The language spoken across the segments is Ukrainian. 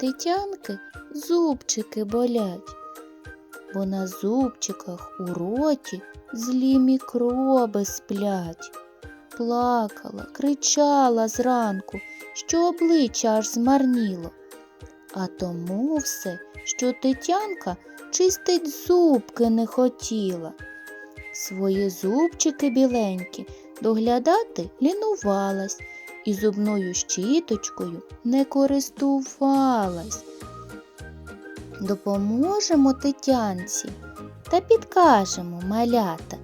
Тетянки зубчики болять, бо на зубчиках у роті злі мікроби сплять. Плакала, кричала зранку, що обличчя аж змарніло. А тому все, що Тетянка чистить зубки не хотіла. Свої зубчики біленькі доглядати лінувалась і зубною щіточкою не користувалась. Допоможемо Тетянці та підкажемо малята,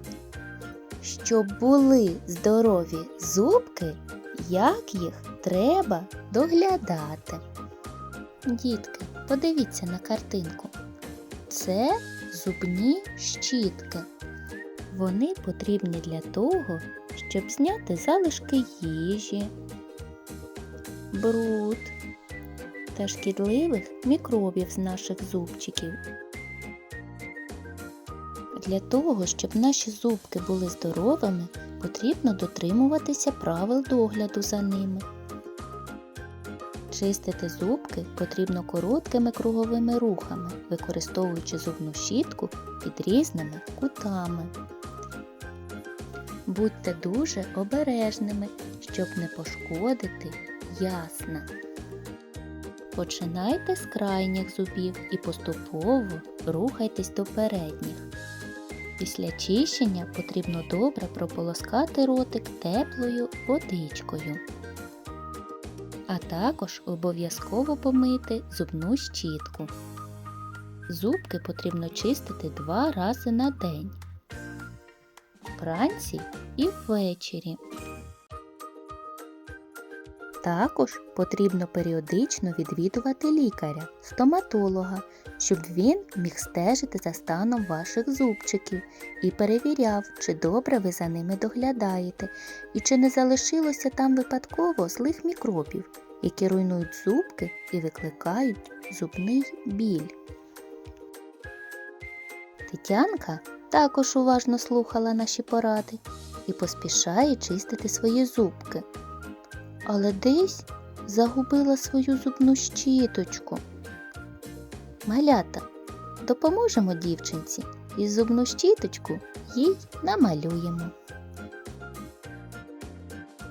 щоб були здорові зубки, як їх треба доглядати. Дітки, подивіться на картинку. Це зубні щітки. Вони потрібні для того, щоб зняти залишки їжі, бруд та шкідливих мікробів з наших зубчиків. Для того, щоб наші зубки були здоровими, потрібно дотримуватися правил догляду за ними. Чистити зубки потрібно короткими круговими рухами, використовуючи зубну щітку під різними кутами. Будьте дуже обережними, щоб не пошкодити ясна. Починайте з крайніх зубів і поступово рухайтесь до передніх. Після чищення потрібно добре прополоскати ротик теплою водичкою. А також обов'язково помити зубну щітку. Зубки потрібно чистити два рази на день. Вранці і ввечері. Також потрібно періодично відвідувати лікаря, стоматолога, щоб він міг стежити за станом ваших зубчиків і перевіряв, чи добре ви за ними доглядаєте і чи не залишилося там випадково злих мікробів, які руйнують зубки і викликають зубний біль. Тетянка також уважно слухала наші поради і поспішає чистити свої зубки. Але десь загубила свою зубну щіточку. Малята, допоможемо дівчинці і зубну щіточку їй намалюємо.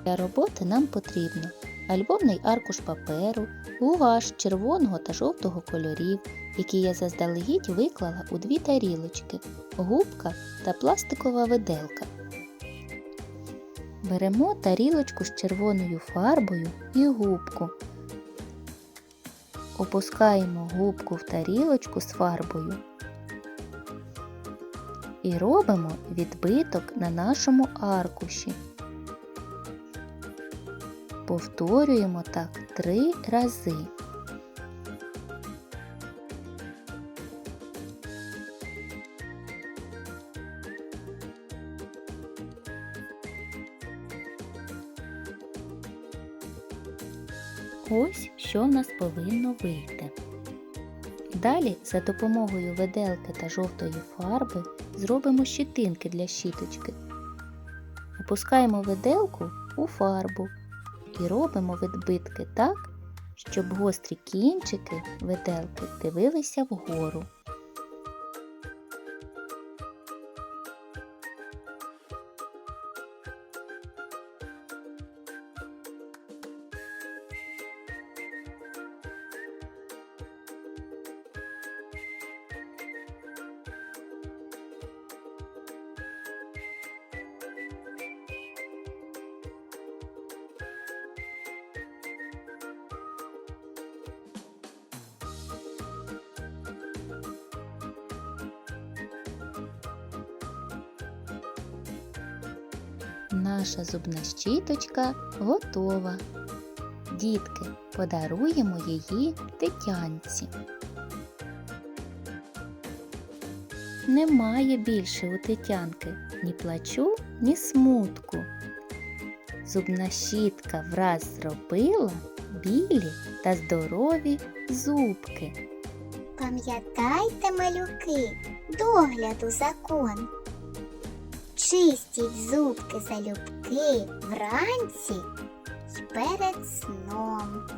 Для роботи нам потрібно альбомний аркуш паперу, гуаш червоного та жовтого кольорів, які я заздалегідь виклала у дві тарілочки, губка та пластикова виделка. Беремо тарілочку з червоною фарбою і губку. Опускаємо губку в тарілочку з фарбою і робимо відбиток на нашому аркуші. Повторюємо так три рази. Ось що в нас повинно вийти. Далі за допомогою виделки та жовтої фарби зробимо щитинки для щіточки. Опускаємо виделку у фарбу і робимо відбитки так, щоб гострі кінчики виделки дивилися вгору. Наша зубна щіточка готова. Дітки, подаруємо її Тетянці. Немає більше у Тетянки ні плачу, ні смутку. Зубна щітка враз зробила білі та здорові зубки. Пам'ятайте, малюки, догляду закон. Чистіть зубки залюбки вранці і перед сном.